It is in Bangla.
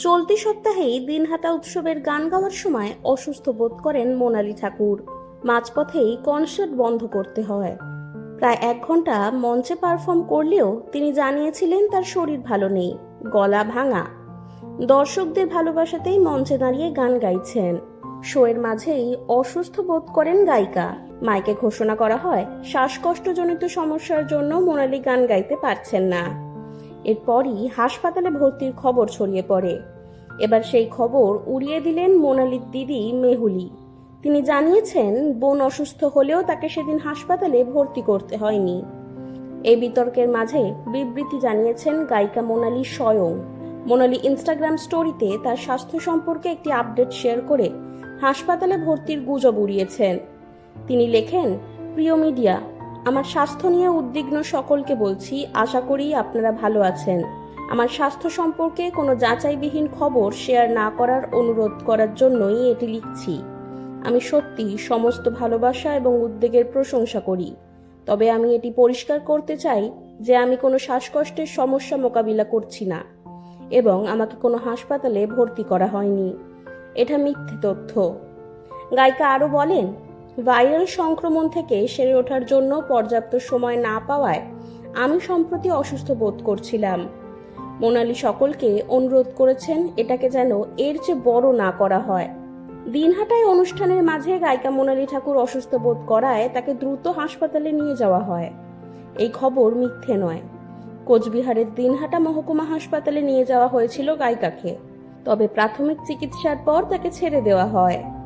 চলতি সপ্তাহেই দিনহাটা উৎসবের গান গাওয়ার সময় অসুস্থ বোধ করেন মোনালি ঠাকুর। মাঝপথেই কনসার্ট বন্ধ করতে হয়। প্রায় এক ঘণ্টা মঞ্চে পারফর্ম করলেও তিনি জানিয়েছিলেন তার শরীর ভালো নেই, গলা ভাঙা। দর্শকদের ভালোবাসাতেই মঞ্চে দাঁড়িয়ে গান গাইছেন। শোয়ের মাঝেই অসুস্থ বোধ করেন গায়িকা। মাইকে ঘোষণা করা হয়, শ্বাসকষ্টজনিত সমস্যার জন্য মোনালি গান গাইতে পারছেন না। এরপরই হাসপাতালে ভর্তির খবর ছড়িয়ে পড়ে। এবার সেই খবর উড়িয়ে দিলেন মোনালির দিদি মেহুলি। তিনি জানিয়েছেন, বোন অসুস্থ হলেও তাকে সেদিন হাসপাতালে ভর্তি করতে হয়নি। এই বিতর্কের মাঝে বিবৃতি জানিয়েছেন গায়িকা মোনালি স্বয়ং। মোনালি ইনস্টাগ্রাম স্টোরিতে তার স্বাস্থ্য সম্পর্কে একটি আপডেট শেয়ার করে হাসপাতালে ভর্তির গুজব উড়িয়েছেন। তিনি লেখেন, প্রিয় মিডিয়া আমার স্বাস্থ্য নিয়ে উদ্বিগ্ন সকলকে বলছি, আশা করি আপনারা ভালো আছেন। আমার স্বাস্থ্য সম্পর্কে কোনো যাচাইবিহীন খবর শেয়ার না করার অনুরোধ করার জন্যই এটি লিখছি। আমি সত্যি সমস্ত ভালোবাসা এবং উদ্বেগের প্রশংসা করি। তবে আমি এটি পরিষ্কার করতে চাই যে আমি কোনো শ্বাসকষ্টের সমস্যা মোকাবিলা করছি না এবং আমাকে কোনো হাসপাতালে ভর্তি করা হয়নি। এটা মিথ্যে তথ্য। গায়িকা আরও বলেন ভাইরাল সংক্রমণ থেকে সেরে ওঠার জন্য পর্যাপ্ত সময় না পাওয়ায় আমি সম্প্রতি অসুস্থ বোধ করছিলাম। মোনালি সকলকে অনুরোধ করেছেন এটাকে যেন এর চেয়ে বড় না করা হয়। দিনহাটায় অনুষ্ঠানের মাঝে গায়িকা মোনালি ঠাকুর অসুস্থ বোধ করায় তাকে দ্রুত হাসপাতালে নিয়ে যাওয়া হয়। এই খবর মিথ্যে নয়। কোচবিহারের দিনহাটা মহকুমা হাসপাতালে নিয়ে যাওয়া হয়েছিল গায়িকাকে। তবে প্রাথমিক চিকিৎসার পর তাকে ছেড়ে দেওয়া হয়।